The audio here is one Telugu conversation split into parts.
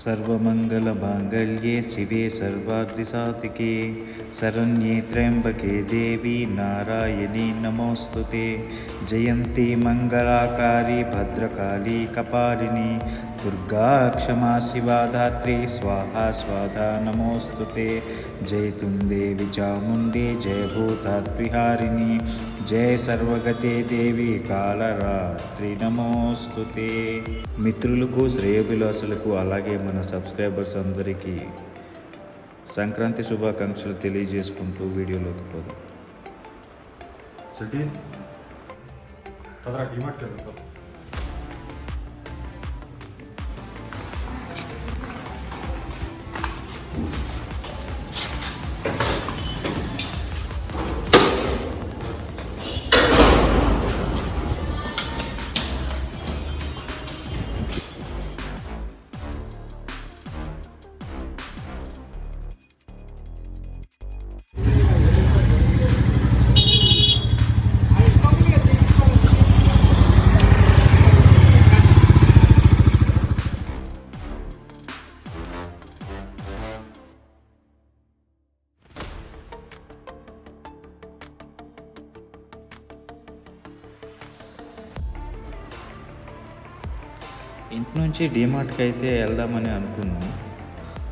सर्वमङ्गलमाङ्गल्ये शिवे सर्वाग्निसातिके शरण्ये त्र्यम्बके देवी नारायणी नमोऽस्तु ते जयन्ती मङ्गलाकारी भद्रकाली कपालिनी दुर्गा क्षमा शिवा धात्री स्वाहा स्वाधा नमोऽस्तु ते जय तुं देवि चामुण्डे जय भूतात्विहारिणी జయ సర్వగతే దేవి కాళరాత్రి నమోస్తుతే మిత్రులకు శ్రేయభిలాసులకు అలాగే మన సబ్స్క్రైబర్స్ అందరికీ సంక్రాంతి శుభాకాంక్షలు తెలియజేసుకుంటూ వీడియోలోకి పోదాం. నుంచి డీమార్ట్కి అయితే వెళ్దామని అనుకున్నాం.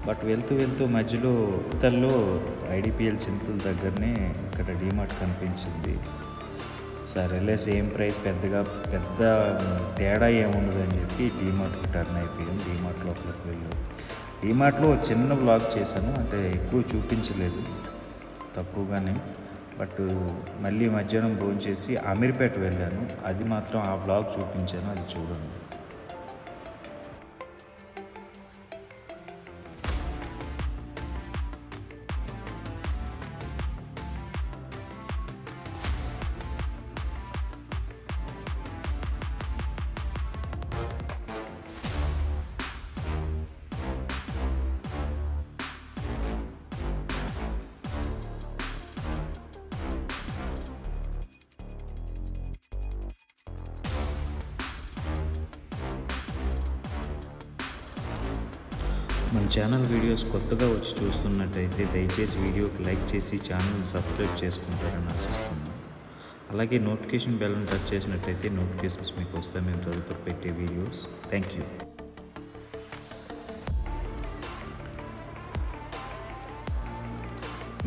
బట్ వెళ్తూ వెళ్తూ మధ్యలో ఇతల్లో ఐడిపిఎల్ చింతల దగ్గరనే ఇక్కడ డీమార్ట్ కనిపించింది. సరేలే సేమ్ ప్రైస్ పెద్దగా పెద్ద తేడా ఏముండదు అని చెప్పి డీమార్ట్కి టర్న్ అయిపోయాం. డిమార్ట్ లోపలికి వెళ్ళాం. డీమార్ట్లో చిన్న బ్లాగ్ చేశాను. అంటే ఎక్కువ చూపించలేదు తక్కువగానే. బట్ మళ్ళీ మధ్యాహ్నం భోజనం చేసి అమీర్పేట వెళ్ళాను. అది మాత్రం ఆ వ్లాగ్ చూపించాను. అది చూడండి. మన ఛానల్ వీడియోస్ కొత్తగా వచ్చి చూస్తున్నట్టయితే దయచేసి వీడియోకి లైక్ చేసి ఛానల్ని సబ్స్క్రైబ్ చేసుకుంటారని ఆశిస్తున్నాను అలాగే నోటిఫికేషన్ బెల్ని టచ్ చేసినట్టయితే నోటిఫికేషన్స్ మీకు వస్తాయి. మేము తదుపరి పెట్టే వీడియోస్ థ్యాంక్ యూ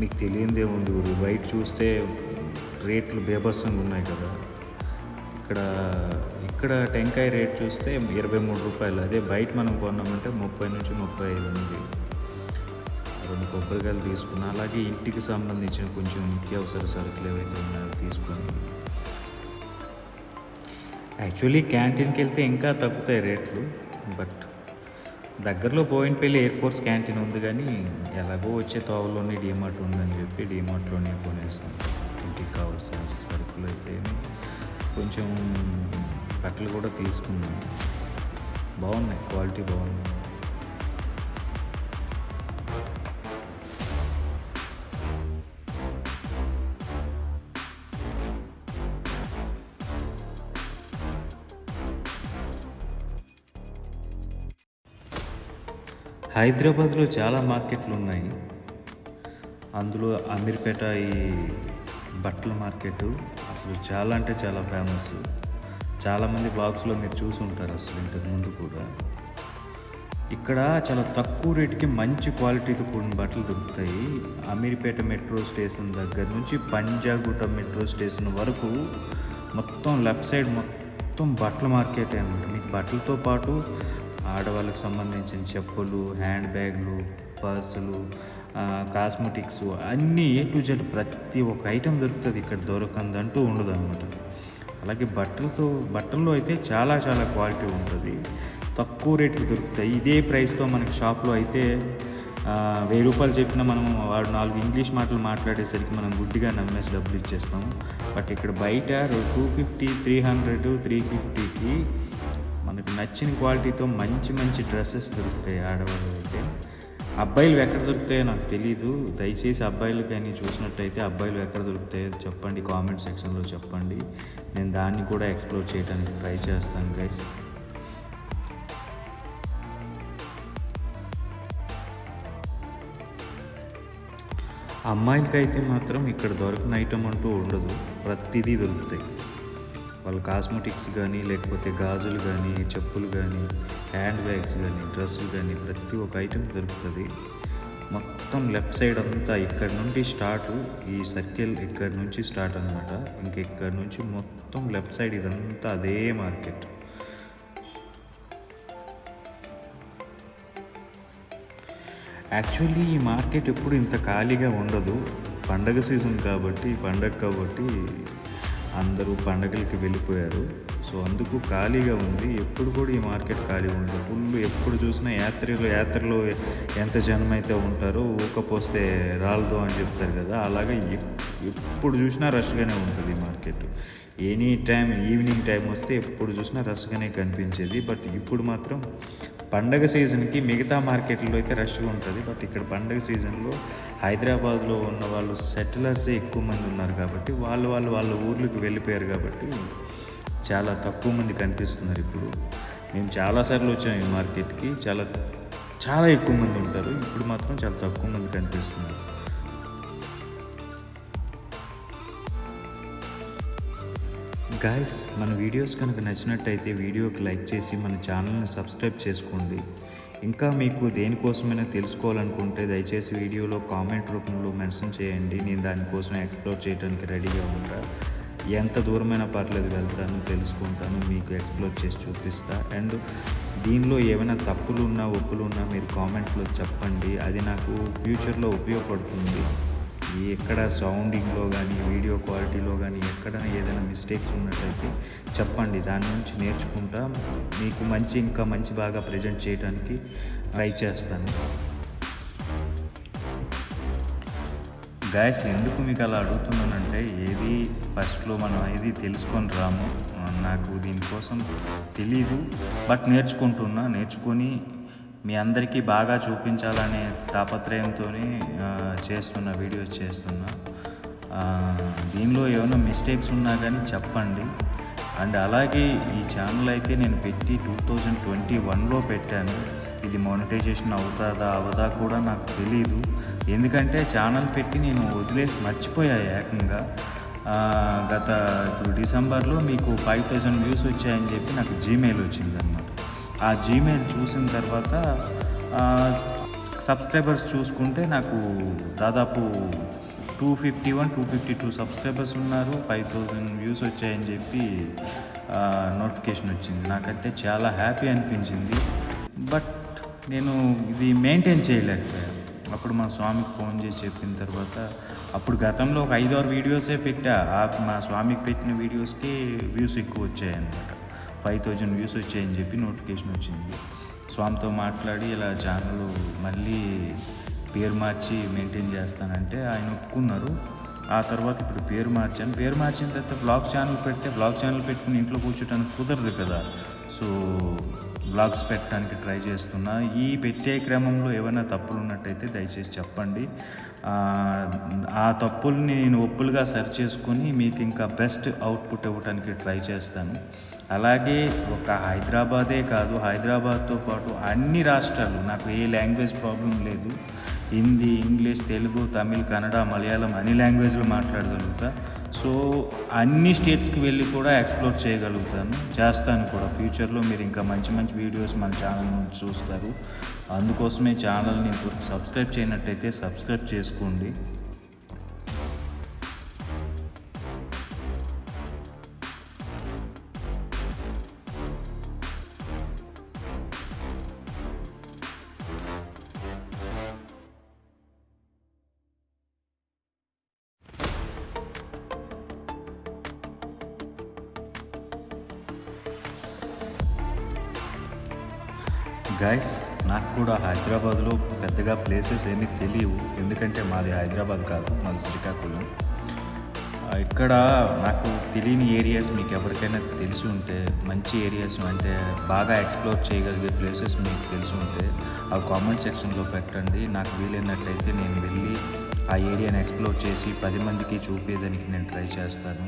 మీకు తెలియదే ఉంది ఊరు. బయట చూస్తే రేట్లు బేభత్సంగా ఉన్నాయి కదా. ఇక్కడ ఇక్కడ టెంకాయ రేట్ చూస్తే ఇరవై మూడు రూపాయలు. అదే బయట మనం కొన్నామంటే ముప్పై నుంచి ముప్పై ఐదు ఉంది. రెండు కొబ్బరికాయలు తీసుకున్నా అలాగే ఇంటికి సంబంధించిన కొంచెం నిత్యావసర సరుకులు ఏవైతే ఉన్నాయో తీసుకుని యాక్చువల్లీ క్యాంటీన్కి వెళ్తే ఇంకా తగ్గుతాయి రేట్లు బట్ దగ్గరలో పోయినపల్లి ఎయిర్ ఫోర్స్ క్యాంటీన్ ఉంది కానీ ఎలాగో వచ్చే తోవలోనే డీమార్ట్ ఉందని చెప్పి డీమార్ట్లోనే కొనేసాం. ఇంటికి కావాల్సిన సరుకులు అయితే కొంచెం బట్టలు కూడా తీసుకున్నాను బాగున్నాయి క్వాలిటీ బాగుంది హైదరాబాద్లో చాలా మార్కెట్లు ఉన్నాయి. అందులో అమీర్పేట ఈ బట్టల మార్కెట్ అసలు చాలా అంటే చాలా ఫేమస్. చాలామంది బ్లాగ్స్లో మీరు చూసి ఉంటారు అసలు ఇంతకుముందు కూడా. ఇక్కడ చాలా తక్కువ రేటుకి మంచి క్వాలిటీతో కూడిన బట్టలు దొరుకుతాయి. అమీర్పేట మెట్రో స్టేషన్ దగ్గర నుంచి పంజాగుట్ట మెట్రో స్టేషన్ వరకు మొత్తం లెఫ్ట్ సైడ్ మొత్తం బట్టల మార్కెట్ అనమాట మీకు బట్టలతో పాటు ఆడవాళ్ళకి సంబంధించిన చెప్పులు హ్యాండ్ బ్యాగ్లు పర్సులు కాస్మెటిక్స్ అన్నీ ఏ టు జెడ్ ప్రతి ఒక్క ఐటెం దొరుకుతుంది. ఇక్కడ దొరకందంటూ ఉండదు అనమాట అలాగే బట్టలతో బట్టల్లో అయితే చాలా చాలా క్వాలిటీ ఉంటుంది. తక్కువ రేటుకి దొరుకుతాయి. ఇదే ప్రైస్తో మనకి షాప్లో అయితే వెయ్యి రూపాయలు చెప్పినా మనం వాడు నాలుగు ఇంగ్లీష్ మాటలు మాట్లాడేసరికి మనం గుడ్డిగా నమ్మేసి డబ్బులు ఇచ్చేస్తాం. బట్ ఇక్కడ బయట two fifty three hundred three ఫిఫ్టీకి మనకు నచ్చిన క్వాలిటీతో మంచి మంచి డ్రెస్సెస్ దొరుకుతాయి ఆడవాళ్ళు అయితే అబ్బాయిలు ఎక్కడ దొరుకుతాయో నాకు తెలీదు. దయచేసి అబ్బాయిలు కానీ చూసినట్టయితే అబ్బాయిలు ఎక్కడ దొరుకుతాయో చెప్పండి. కామెంట్ సెక్షన్లో చెప్పండి. నేను దాన్ని కూడా ఎక్స్ప్లోర్ చేయడానికి ట్రై చేస్తాను గైస్. అమ్మాయిలకైతే మాత్రం ఇక్కడ దొరకని ఐటమ్ అంటూ ఉండదు. ప్రతిదీ దొరుకుతాయి. వాళ్ళ కాస్మెటిక్స్ కానీ లేకపోతే గాజులు కానీ చెప్పులు కానీ హ్యాండ్ బ్యాగ్స్ కానీ డ్రెస్సులు కానీ ప్రతి ఒక్క ఐటెం దొరుకుతుంది. మొత్తం లెఫ్ట్ సైడ్ అంతా ఇక్కడ నుండి స్టార్ట్ ఈ సర్కిల్ ఇక్కడ నుంచి స్టార్ట్ అనమాట ఇంక ఇక్కడ నుంచి మొత్తం లెఫ్ట్ సైడ్ ఇదంతా అదే మార్కెట్ యాక్చువల్లీ ఈ మార్కెట్ ఎప్పుడు ఇంత ఖాళీగా ఉండదు. పండగ సీజన్ కాబట్టి పండగ కాబట్టి అందరూ పండగలకి వెళ్ళిపోయారు. సో అందుకు ఖాళీగా ఉంది. ఎప్పుడు కూడా ఈ మార్కెట్ ఖాళీ ఉండదు. ఫుల్ ఎప్పుడు చూసినా యాత్రలు యాత్రలో ఎంత జనం అయితే ఉంటారో ఊకపోస్తే రాలదు అని చెప్తారు కదా. అలాగే ఎప్పుడు చూసినా రష్గానే ఉంటుంది ఈ market. Any time evening time వస్తే ఎప్పుడు చూసినా రష్గానే కనిపించేది. బట్ ఇప్పుడు మాత్రం పండగ సీజన్కి మిగతా మార్కెట్లో అయితే రష్గా ఉంటుంది. బట్ ఇక్కడ పండగ సీజన్లో హైదరాబాద్లో ఉన్న వాళ్ళు సెటిలర్సే ఎక్కువ మంది ఉన్నారు కాబట్టి వాళ్ళు వాళ్ళు వాళ్ళ ఊర్లకు వెళ్ళిపోయారు కాబట్టి చాలా తక్కువ మంది కనిపిస్తున్నారు ఇప్పుడు. మేము చాలాసార్లు వచ్చాం ఈ మార్కెట్కి చాలా చాలా ఎక్కువ మంది ఉంటారు. ఇప్పుడు మాత్రం చాలా తక్కువ మంది కనిపిస్తున్నారు. గాయస్ మన వీడియోస్ కనుక నచ్చినట్టయితే వీడియోకి లైక్ చేసి మన ఛానల్ని సబ్స్క్రైబ్ చేసుకోండి. ఇంకా మీకు దేనికోసమైనా తెలుసుకోవాలనుకుంటే దయచేసి వీడియోలో కామెంట్ రూపంలో మెన్షన్ చేయండి. నేను దానికోసం ఎక్స్ప్లోర్ చేయడానికి రెడీగా ఉంటాను ఎంత దూరమైనా పర్లేదు వెళ్తాను తెలుసుకుంటాను మీకు ఎక్స్ప్లోర్ చేసి చూపిస్తా. అండ్ దీనిలో ఏమైనా తప్పులు ఉన్నా ఒప్పులు ఉన్నా మీరు కామెంట్లో చెప్పండి. అది నాకు ఫ్యూచర్లో ఉపయోగపడుతుంది. ఎక్కడ సౌండింగ్లో కానీ వీడియో క్వాలిటీలో కానీ ఎక్కడ ఏదైనా మిస్టేక్స్ ఉన్నట్టయితే చెప్పండి. దాని నుంచి నేర్చుకుంటా. మీకు మంచి ఇంకా మంచి బాగా ప్రజెంట్ చేయడానికి ట్రై చేస్తాను. గాయస్ ఎందుకు మీకు అలా అడుగుతున్నానంటే ఏది ఫస్ట్లో మనం ఏది తెలుసుకొని రాము నాకు దీనికోసం తెలీదు బట్ నేర్చుకుంటున్నా. నేర్చుకొని మీ అందరికీ బాగా చూపించాలనే తాపత్రయంతో చేస్తున్న వీడియోస్ చేస్తున్నా. దీనిలో ఏమైనా మిస్టేక్స్ ఉన్నా కానీ చెప్పండి. అండ్ అలాగే ఈ ఛానల్ అయితే నేను పెట్టి టూ థౌజండ్ ట్వంటీ వన్లో పెట్టాను. ఇది మానిటైజేషన్ అవుతుందా అవదా కూడా నాకు తెలీదు. ఎందుకంటే ఛానల్ పెట్టి నేను వదిలేసి మర్చిపోయా ఏకంగా. గత ఇప్పుడు డిసెంబర్లో మీకు ఫైవ్ థౌజండ్ వ్యూస్ వచ్చాయని చెప్పి నాకు జీమెయిల్ వచ్చిందన్నమాట. ఆ జీమెయిల్ చూసిన తర్వాత సబ్స్క్రైబర్స్ చూసుకుంటే నాకు దాదాపు two fifty one two fifty two subscribers ఉన్నారు. ఫైవ్ థౌజండ్ వ్యూస్ వచ్చాయని చెప్పి నోటిఫికేషన్ వచ్చింది. నాకైతే చాలా హ్యాపీ అనిపించింది. బట్ నేను ఇది మెయింటైన్ చేయలేకపోయాను. అప్పుడు మా స్వామికి ఫోన్ చేసి చెప్పిన తర్వాత అప్పుడు గతంలో ఒక ఐదు ఆరు వీడియోసే పెట్టా. ఆ మా స్వామికి పెట్టిన వీడియోస్కి వ్యూస్ ఎక్కువ వచ్చాయన్నమాట. ఫైవ్ థౌజండ్ వ్యూస్ వచ్చాయని చెప్పి నోటిఫికేషన్ వచ్చింది. స్వామితో మాట్లాడి ఇలా ఛానల్ మళ్ళీ పేరు మార్చి మెయింటైన్ చేస్తానంటే ఆయన ఒప్పుకున్నారు. ఆ తర్వాత ఇప్పుడు పేరు మార్చాను. పేరు మార్చిన తర్వాత బ్లాగ్ ఛానల్ పెడితే బ్లాగ్ ఛానల్ పెట్టుకుని ఇంట్లో కూర్చోటానికి కుదరదు కదా. సో బ్లాగ్స్ పెట్టడానికి ట్రై చేస్తున్నా. ఈ పెట్టే క్రమంలో ఏమైనా తప్పులు ఉన్నట్టయితే దయచేసి చెప్పండి. ఆ, తప్పుల్ని నేను ఒప్పులుగా సరి చేసుకొని మీకు ఇంకా బెస్ట్ అవుట్పుట్ ఇవ్వడానికి ట్రై చేస్తాను. అలాగే ఒక హైదరాబాదే కాదు హైదరాబాద్తో పాటు అన్ని రాష్ట్రాలు నాకు ఏ లాంగ్వేజ్ ప్రాబ్లం లేదు. హిందీ ఇంగ్లీష్ తెలుగు తమిళ్ కన్నడ మలయాళం అన్ని లాంగ్వేజ్లు మాట్లాడగలుగుతా. సో అన్ని స్టేట్స్కి వెళ్ళి కూడా ఎక్స్ప్లోర్ చేయగలుగుతాను. చేస్తాను కూడా. ఫ్యూచర్లో మీరు ఇంకా మంచి మంచి వీడియోస్ మన ఛానల్ నుంచి చూస్తారు. అందుకోసమే ఛానల్ని సబ్స్క్రైబ్ చేయనట్టయితే సబ్స్క్రైబ్ చేసుకోండి. గైస్ నాకు కూడా హైదరాబాద్లో పెద్దగా ప్లేసెస్ ఏమీ తెలియవు. ఎందుకంటే మాది హైదరాబాద్ కాదు మాది శ్రీకాకుళం. ఇక్కడ నాకు తెలియని ఏరియాస్ మీకు ఎవరికైనా తెలిసి ఉంటే మంచి ఏరియాస్ అంటే బాగా ఎక్స్ప్లోర్ చేయగలిగే ప్లేసెస్ మీకు తెలిసి ఉంటే ఆ కామెంట్ సెక్షన్లో పెట్టండి. నాకు వీలైనట్లయితే నేను వెళ్ళి ఆ ఏరియాని ఎక్స్ప్లోర్ చేసి పది మందికి చూపేదానికి నేను ట్రై చేస్తాను.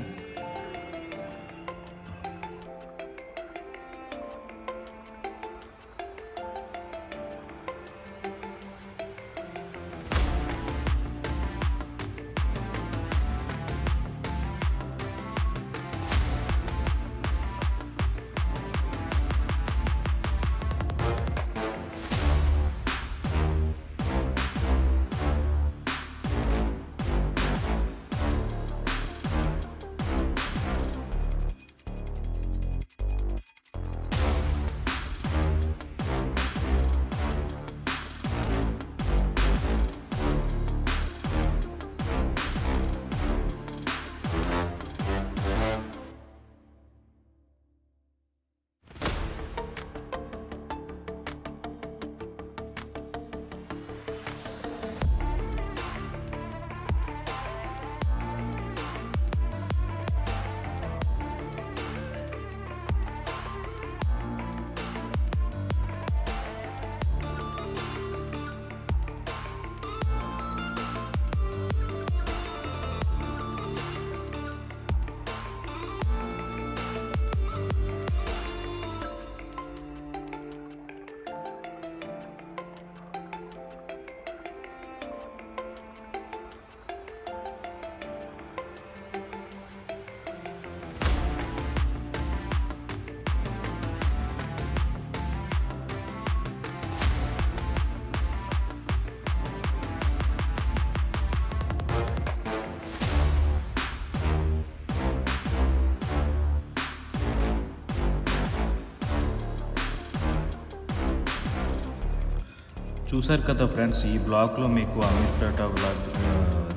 చూసారు కదా ఫ్రెండ్స్ ఈ బ్లాగ్లో మీకు అమీర్పేట బ్లాగ్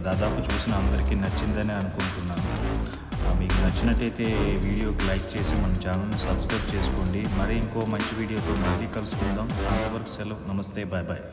దాదాపు చూసిన అందరికీ నచ్చిందని అనుకుంటున్నాను. మీకు నచ్చినట్టయితే వీడియోకి లైక్ చేసి మన ఛానల్ని సబ్స్క్రైబ్ చేసుకోండి. మరి ఇంకో మంచి వీడియోతో మళ్ళీ కలుసుకుందాం. అంతవరకు సెలవు. నమస్తే బాయ్ బాయ్.